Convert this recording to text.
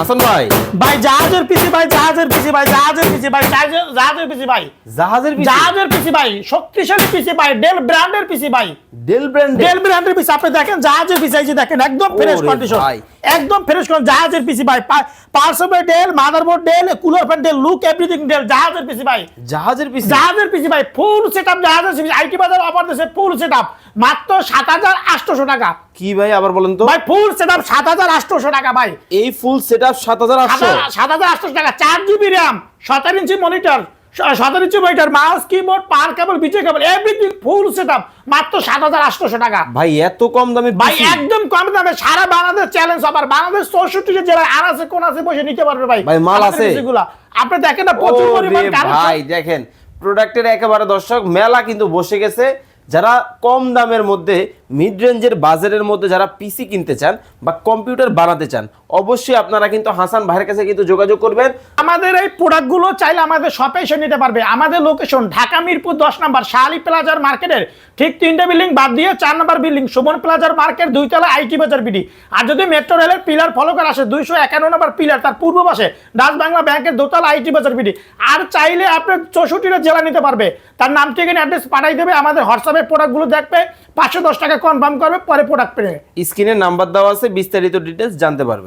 হাসান ভাই। ভাই জাহাজের পিসি ভাই জাহাজের পিসি ভাই জাহাজের পিসি ভাই জাহাজের পিসি ভাই। জাহাজের পিসি জাহাজের পিসি ভাই শক্তিশালী পিসি ভাই ডেল ব্র্যান্ডের পিসি ভাই। ডেল ব্র্যান্ড ডেল ব্র্যান্ডের পিসি আপনি দেখেন জাহাজের পিসি এই যে দেখেন একদম ফ্রেশ কন্ডিশন একদম ফ্রেশ কন্ডিশন জাহাজের পিসি ভাই পার্সোবে Dell motherboard Dell cooler fan Dell look everything Dell জাহাজের পিসি ভাই। জাহাজের পিসি জাহাজের পিসি ভাই ফুল সেটআপ জাহাজের পিসি আইটি বাজার অফার দিয়েছে ফুল সেটআপ মাত্র সাত হাজার আটশোশো টাকা। কি ভাই আবার বলেন তো? ভাই ফুল সেটআপ সাত হাজার আটশোশো টাকা ভাই। এই ফুল সেটআপ সাত হাজার আটশো? সাত হাজার আটশো টাকা চার জিবি র্যাম সতেরো ইঞ্চি মনিটর সতেরো inch monitor mouse keyboard power cable Bijoy cable everything full setup মাত্র সাত হাজার আটশোশো টাকা। ভাই এত কম দামে ভাই একদম কম দামে সারা বাংলাদেশ চ্যালেঞ্জ আবার বাংলাদেশ চৌষট্টি জেলায় আর আছে কোন আছে বসে নিতে পারবে ভাই। ভাই, মাল আছে? আপনি দেখেন না প্রচুর পরিমাণ কারণ ভাই দেখেন প্রোডাক্টের একেবারে দর্শক মেলা কিন্তু বসে গেছে। যারা কম দামের মধ্যে মিড রেঞ্জের বাজারের মধ্যে যারা পিসি কিনতে চান বা কম্পিউটার বানাতে চান, অবশ্যই আপনারা কিন্তু হাসান ভাইয়ের কাছে কিন্তু যোগাযোগ করবেন। আমাদের এই প্রোডাক্টগুলো চাইলে আমাদের শপে এসে নিতে পারবে। আমাদের লোকেশন ঢাকা মিরপুর দশ নম্বর শাহালি প্লাজার মার্কেটের। ঠিক তিনটে বিল্ডিং বাদ দিয়ে চার নম্বর বিল্ডিং সুমন প্লাজার মার্কেট, দুইতলা আইটি বাজার বিডি। আর যদি মেট্রো রেলের পিলার ফলো করে আসে, দুইশো একান্ন নম্বর পিলার তার পূর্ব পাশে, ডাচ বাংলা ব্যাংকের দোতলা আইটি বাজার বিডি। আর চাইলে আপনার চৌষট্টিটা জেলা নিতে পারবে। তার নাম, ঠিকানা অ্যাড্রেস পাঠাই দেবে। আমাদের হোয়াটসঅ্যাপে প্রোডাক্টগুলো দেখবে। পাঁচশো দশ টাকা কনফার্ম করবে পরে প্রোডাক্ট পেয়ে স্ক্রিনে নাম্বার দেওয়া আছে বিস্তারিত ডিটেলস জানতে পারবেন